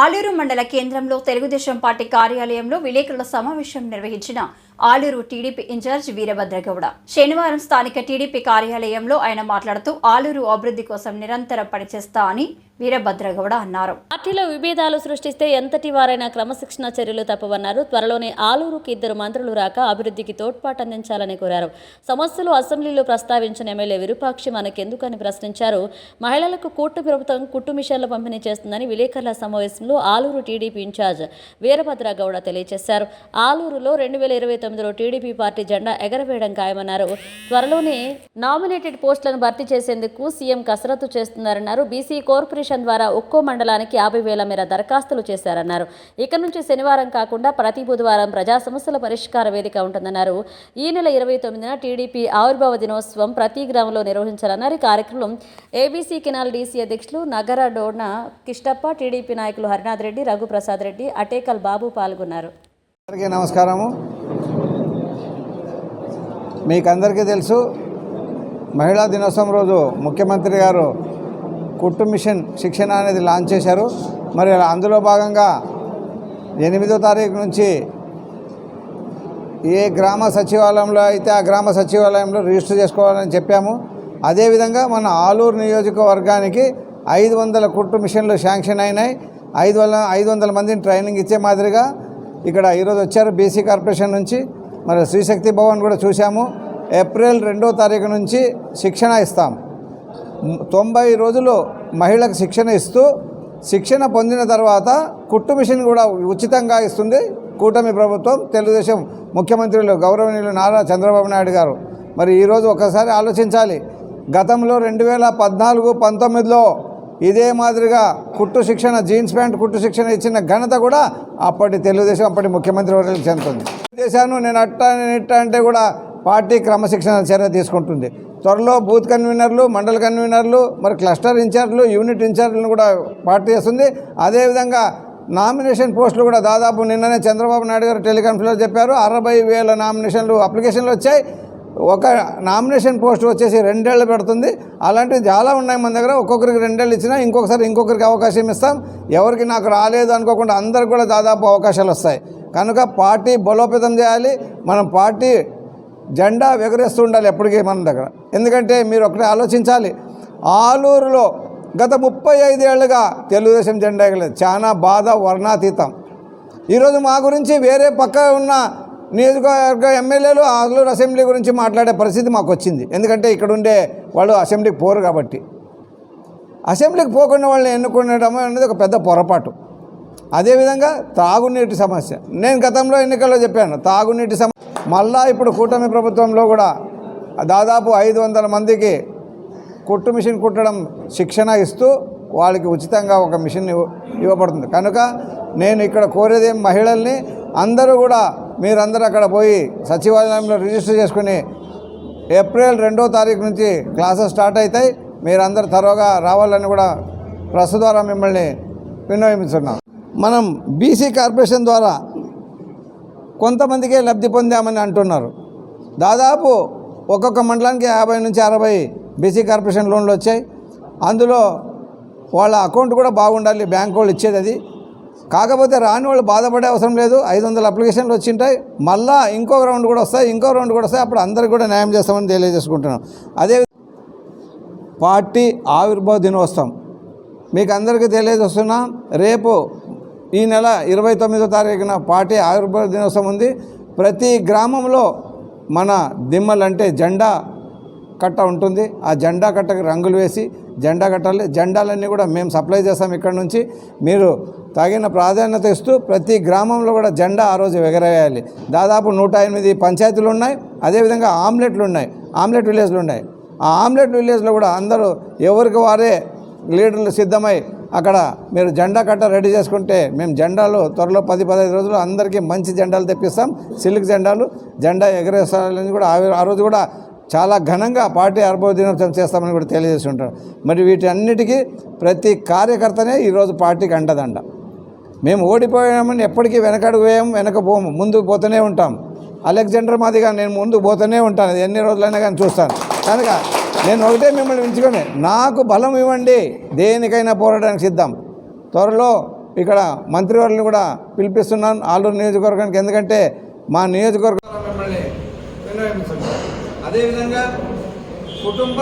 ఆలూరు మండల కేంద్రంలో తెలుగుదేశం పార్టీ కార్యాలయంలో విలేకరుల సమావేశం నిర్వహించిన ఆలూరు టీడీపీ ఇన్ఛార్జ్ వీరభద్రగౌడ. శనివారం స్థానిక టీడీపీ కార్యాలయంలో ఆయన మాట్లాడుతూ ఆలూరు అభివృద్ధి కోసం నిరంతరం పనిచేస్తా అని వీరభద్రగౌడ అన్నారు. పార్టీలో విభేదాలు సృష్టిస్తే ఎంతటి వారైనా క్రమశిక్షణ చర్యలు తప్పవన్నారు. త్వరలోనే ఆలూరుకి ఇద్దరు మంత్రులు రాక అభివృద్ధికి తోడ్పాటు అందించాలని కోరారు. సమస్యలు అసెంబ్లీలో ప్రస్తావించిన ఎమ్మెల్యే విరూపాక్షి మనకెందుకని ప్రశ్నించారు. మహిళలకు కూటు ప్రభుత్వం కుట్టు మిషన్లు పంపిణీ చేస్తుందని విలేకరుల సమావేశంలో ఆలూరు టీడీపీ ఇన్ఛార్జ్ వీరభద్ర గౌడ తెలియజేశారు. ఆలూరులో రెండు వేల ఇరవై తొమ్మిదిలో టీడీపీ పార్టీ జెండా ఎగరవేయడం ఖాయమన్నారు. త్వరలోనే నామినేటెడ్ పోస్టులను భర్తీ చేసేందుకు సీఎం కసరత్తు చేస్తున్నారన్నారు. బీసీ కార్పొరేషన్ ద్వారా ఒక్కో మండలానికి యాభై వేల మేర దరఖాస్తులు చేశారన్నారు. ఇక నుంచి శనివారం కాకుండా ప్రతి బుధవారం ప్రజా సమస్యల పరిష్కార వేదిక ఉంటుందన్నారు. ఈ నెల ఇరవై తొమ్మిదిన టీడీపీ ఆవిర్భావ దినోత్సవం ప్రతి గ్రామంలో నిర్వహించాలన్నారు. ఈ కార్యక్రమం ఏబీసీ కెనాల్ డీసీ అధ్యక్షులు నగర డోర్న కిష్టప్ప టీడీపీ నాయకులు హరినాథ్ రెడ్డి రఘుప్రసాద్ రెడ్డి అటేకల్ బాబు పాల్గొన్నారు. అందరికీ నమస్కారము. మీకందరికీ తెలుసు మహిళా దినోత్సవం రోజు ముఖ్యమంత్రి గారు కుట్టు మిషన్ శిక్షణ అనేది లాంచ్ చేశారు. మరి అందులో భాగంగా ఎనిమిదో తారీఖు నుంచి ఏ గ్రామ సచివాలయంలో అయితే ఆ గ్రామ సచివాలయంలో రిజిస్టర్ చేసుకోవాలని చెప్పాము. అదేవిధంగా మన ఆలూరు నియోజకవర్గానికి ఐదు వందల కుట్టు మిషన్లు శాంక్షన్ అయినాయి. ఐదు వందల ఐదు వందల మందిని ట్రైనింగ్ ఇచ్చే మాదిరిగా ఇక్కడ ఈరోజు వచ్చారు బీసీ కార్పొరేషన్ నుంచి. మరి శ్రీశక్తి భవన్ కూడా చూసాము ఏప్రిల్ రెండో తారీఖు నుంచి శిక్షణ ఇస్తాం. తొంభై రోజులు మహిళకు శిక్షణ ఇస్తూ శిక్షణ పొందిన తర్వాత కుట్టు మిషన్ కూడా ఉచితంగా ఇస్తుంది. కూటమి ప్రభుత్వం తెలుగుదేశం ముఖ్యమంత్రులు గౌరవనీయులు నారా చంద్రబాబు నాయుడు గారు. మరి ఈరోజు ఒకసారి ఆలోచించాలి. గతంలో రెండు వేల పద్నాలుగు పంతొమ్మిదిలో ఇదే మాదిరిగా కుట్టు శిక్షణ జీన్స్ ప్యాంట్ కుట్టు శిక్షణ ఇచ్చిన ఘనత కూడా అప్పటి తెలుగుదేశం అప్పటి ముఖ్యమంత్రి వర్గాలకు చెందుతుంది. దేశాను నేను అట్ట అంటే కూడా పార్టీ క్రమశిక్షణ చర్య తీసుకుంటుంది. త్వరలో బూత్ కన్వీనర్లు మండల కన్వీనర్లు మరి క్లస్టర్ ఇన్ఛార్జ్లు యూనిట్ ఇన్ఛార్జ్లను కూడా పార్టీ చేస్తుంది. అదేవిధంగా నామినేషన్ పోస్టులు కూడా దాదాపు నిన్ననే చంద్రబాబు నాయుడు గారు టెలికాన్ఫరెన్స్లో చెప్పారు. అరవై వేల నామినేషన్లు అప్లికేషన్లు వచ్చాయి. ఒక నామినేషన్ పోస్ట్ వచ్చేసి రెండేళ్ళు పెడుతుంది. అలాంటివి చాలా ఉన్నాయి మన దగ్గర. ఒక్కొక్కరికి రెండేళ్ళు ఇచ్చినా ఇంకొకసారి ఇంకొకరికి అవకాశం ఇస్తాం. ఎవరికి నాకు రాలేదు అనుకోకుండా అందరికి కూడా దాదాపు అవకాశాలు వస్తాయి. కనుక పార్టీ బలోపేతం చేయాలి. మనం పార్టీ జెండా ఎగరేస్తూ ఉండాలి ఎప్పటికీ మన దగ్గర. ఎందుకంటే మీరు ఒకటే ఆలోచించాలి. ఆలూరులో గత ముప్పై ఐదేళ్ళుగా తెలుగుదేశం జెండా ఎగలేదు చాలా బాధ వర్ణాతీతం. ఈరోజు మా గురించి వేరే పక్క ఉన్న నియోజకవర్గ ఎమ్మెల్యేలు ఆలూరు అసెంబ్లీ గురించి మాట్లాడే పరిస్థితి మాకు వచ్చింది. ఎందుకంటే ఇక్కడ ఉండే వాళ్ళు అసెంబ్లీకి పోరు కాబట్టి. అసెంబ్లీకి పోకుండా వాళ్ళని ఎన్నుకునడం అనేది ఒక పెద్ద పొరపాటు. అదేవిధంగా తాగునీటి సమస్య. నేను గతంలో ఎన్నికల్లో చెప్పాను తాగునీటి సమస్య మళ్ళా ఇప్పుడు కూటమి ప్రభుత్వంలో కూడా దాదాపు ఐదు వందల మందికి కుట్టు మిషన్ కుట్టడం శిక్షణ ఇస్తూ వాళ్ళకి ఉచితంగా ఒక మిషన్ ఇవ్వబడుతుంది. కనుక నేను ఇక్కడ కోరేది మహిళల్ని అందరూ కూడా మీరందరూ అక్కడ పోయి సచివాలయంలో రిజిస్టర్ చేసుకుని ఏప్రిల్ రెండో తారీఖు నుంచి క్లాసెస్ స్టార్ట్ అవుతాయి. మీరందరూ త్వరగా రావాలని కూడా ప్రెస్ ద్వారా మిమ్మల్ని విన్నవిస్తున్నాం మనం బీసీ కార్పొరేషన్ ద్వారా కొంతమందికే లబ్ధి పొందామని అంటున్నారు. దాదాపు ఒక్కొక్క మండలానికి యాభై నుంచి అరవై బీసీ కార్పొరేషన్ లోన్లు వచ్చాయి. అందులో వాళ్ళ అకౌంట్ కూడా బాగుండాలి బ్యాంక్ వాళ్ళు ఇచ్చేది అది. కాకపోతే రాని వాళ్ళు బాధపడే అవసరం లేదు. ఐదు వందల అప్లికేషన్లు వచ్చింటాయి. మళ్ళా ఇంకో రౌండ్ కూడా వస్తాయి ఇంకో రౌండ్ కూడా వస్తాయి. అప్పుడు అందరికి కూడా న్యాయం చేస్తామని తెలియజేసుకుంటున్నాం. అదే పార్టీ ఆవిర్భావ దినోత్సవం. మీకు అందరికీ తెలియజేస్తున్నాం రేపు ఈ నెల ఇరవై తొమ్మిదో తారీఖున పార్టీ ఆవిర్భావ దినోత్సవం ఉంది. ప్రతి గ్రామంలో మన దిమ్మలంటే జెండా కట్ట ఉంటుంది. ఆ జెండా కట్టకి రంగులు వేసి జెండా కట్టాలి. జెండాలన్నీ కూడా మేము సప్లై చేస్తాం ఇక్కడ నుంచి. మీరు తగిన ప్రాధాన్యత ఇస్తూ ప్రతి గ్రామంలో కూడా జెండా ఆ రోజు ఎగరేయాలి. దాదాపు నూట ఎనిమిది పంచాయతీలు ఉన్నాయి. అదేవిధంగా ఆమ్లెట్లు ఉన్నాయి. ఆమ్లెట్ విలేజ్లు ఉన్నాయి. ఆ ఆమ్లెట్ విలేజ్లో కూడా అందరూ ఎవరికి వారే లీడర్లు సిద్ధమై అక్కడ మీరు జెండా కట్ట రెడీ చేసుకుంటే మేము జెండాలు త్వరలో పది పదహైదు రోజులు అందరికీ మంచి జెండాలు తెప్పిస్తాం. సిల్క్ జెండాలు జెండా ఎగరేస్తారని కూడా ఆ- రోజు కూడా చాలా ఘనంగా పార్టీ అనుభవ దినోత్సవం చేస్తామని కూడా తెలియజేసి ఉంటారు. మరి వీటన్నిటికీ ప్రతి కార్యకర్తనే ఈరోజు పార్టీకి అండదండ. మేము ఓడిపోయామని ఎప్పటికీ వెనకడుగు వేయం వెనక పోము ముందుకు పోతూనే ఉంటాం. అలెగ్జాండర్ మాదిగా నేను ముందుకు పోతూనే ఉంటాను ఎన్ని రోజులైనా కానీ చూస్తాను. కనుక నేను ఒకటే మిమ్మల్ని ఉంచుకొని నాకు బలం ఇవ్వండి దేనికైనా పోరాటానికి సిద్ధం. త్వరలో ఇక్కడ మంత్రివర్యులను కూడా పిలిపిస్తున్నాను ఆలూరు నియోజకవర్గానికి. ఎందుకంటే మా నియోజకవర్గం మిమ్మల్ని అదేవిధంగా కుటుంబ